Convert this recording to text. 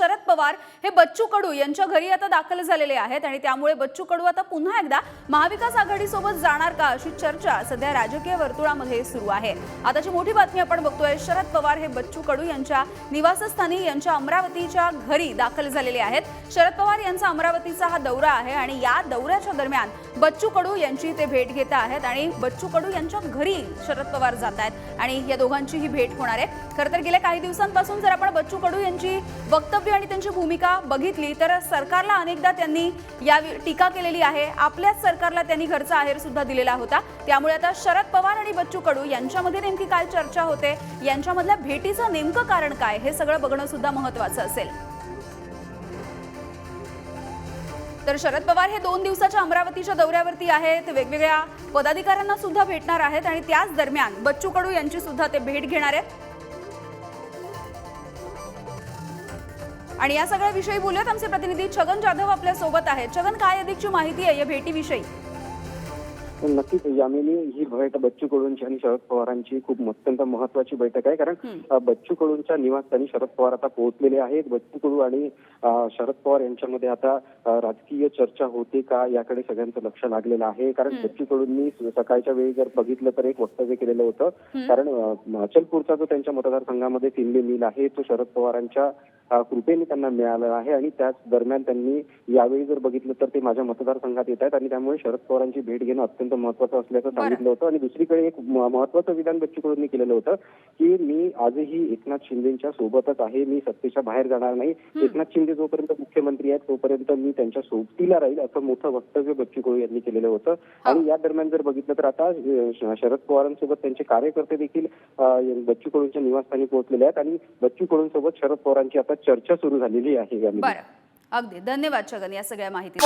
शरद पवार हे बच्चू कडू यांच्या घरी आता दाखल झालेले आहेत आणि त्यामुळे बच्चू कडू आता पुन्हा एकदा महाविकास आघाडीसोबत जाणार का अशी चर्चा सध्या राजकीय वर्तुळामध्ये सुरू आहे. आताची मोठी बातमी आपण बघतोय शरद पवार हे बच्चू कडू यांच्या निवासस्थानी यांच्या अमरावतीच्या घरी दाखल झालेले आहेत. शरद पवार यांचा अमरावतीचा हा दौरा आहे आणि या दौऱ्याच्या दरम्यान बच्चू कडू यांची ते भेट घेत आहेत आणि बच्चू कडू यांच्या घरी शरद पवार जात आहेत आणि या दोघांची ही भेट होणार आहे. खरं तर गेल्या काही दिवसांपासून जर आपण बच्चू कडू यांची वक्तव्य आणि त्यांची भूमिका बघितली तर सरकारला अनेकदा त्यांनी या टीका केलेली आहे. आपल्याच सरकारला त्यांनी घरचा आहेर सुद्धा दिलेला होता. त्यामुळे आता शरद पवार आणि बच्चू कडू यांच्यामध्ये नेमकी काय चर्चा होते? यांच्यामधल्या भेटीचं नेमकं कारण काय? हे सगळं बघणं सुद्धा महत्वाचं असेल. तर शरद पवार हे दोन दिवसाच्या अमरावतीच्या दौऱ्यावरती आहेत. वेगवेगळ्या पदाधिकाऱ्यांना सुद्धा भेटणार आहेत आणि त्याच दरम्यान बच्चू कडू यांची सुद्धा ते भेट घेणार आहेत. आणि या सगळ्या विषयी बोलूयात. आमचे प्रतिनिधी छगन जाधव आपल्यासोबत आहेत. छगन काय अधिकची माहिती आहे या भेटीविषयी? नक्कीच यामिनी ही भेट बच्चू कडूंची आणि शरद पवारांची खूप अत्यंत महत्वाची बैठक आहे. कारण बच्चू कडूंच्या निवासस्थानी शरद पवार आता पोहोचलेले आहेत. बच्चू कडू आणि शरद पवार यांच्यामध्ये आता राजकीय चर्चा होते का याकडे सगळ्यांचं लक्ष लागलेलं आहे. कारण बच्चू कडूंनी सकाळच्या वेळी जर बघितलं तर एक वक्तव्य केलेलं होतं. कारण अचलपूरचा जो त्यांच्या मतदारसंघामध्ये तिनले मिल आहे तो शरद पवारांच्या कृपेने त्यांना मिळाला आहे आणि त्याच दरम्यान त्यांनी यावेळी जर बघितलं तर ते माझ्या मतदारसंघात येत आहेत आणि त्यामुळे शरद पवारांची भेट घेणं अत्यंत महत्वाचं असल्याचं. सांगितलं होतं. आणि दुसरीकडे एक महत्वाचं विधान बच्चू कडूंनी केलेलं होतं की मी आजही एकनाथ शिंदेच्या सोबतच आहे. मी सत्तेच्या बाहेर जाणार नाही. एकनाथ शिंदे जोपर्यंत मुख्यमंत्री आहेत तोपर्यंत मी त्यांच्या सोबतीला राहील असं मोठं वक्तव्य बच्चू कडू यांनी केलेलं होतं. आणि या दरम्यान जर बघितलं तर आता शरद पवारांसोबत त्यांचे कार्यकर्ते देखील बच्चू कडूंच्या निवासस्थानी पोहोचलेले आहेत. आणि बच्चू कडूंसोबत शरद पवारांची आता चर्चा सुरू झालेली आहे बरं. अगदी. धन्यवाद छगन या सगळ्या माहिती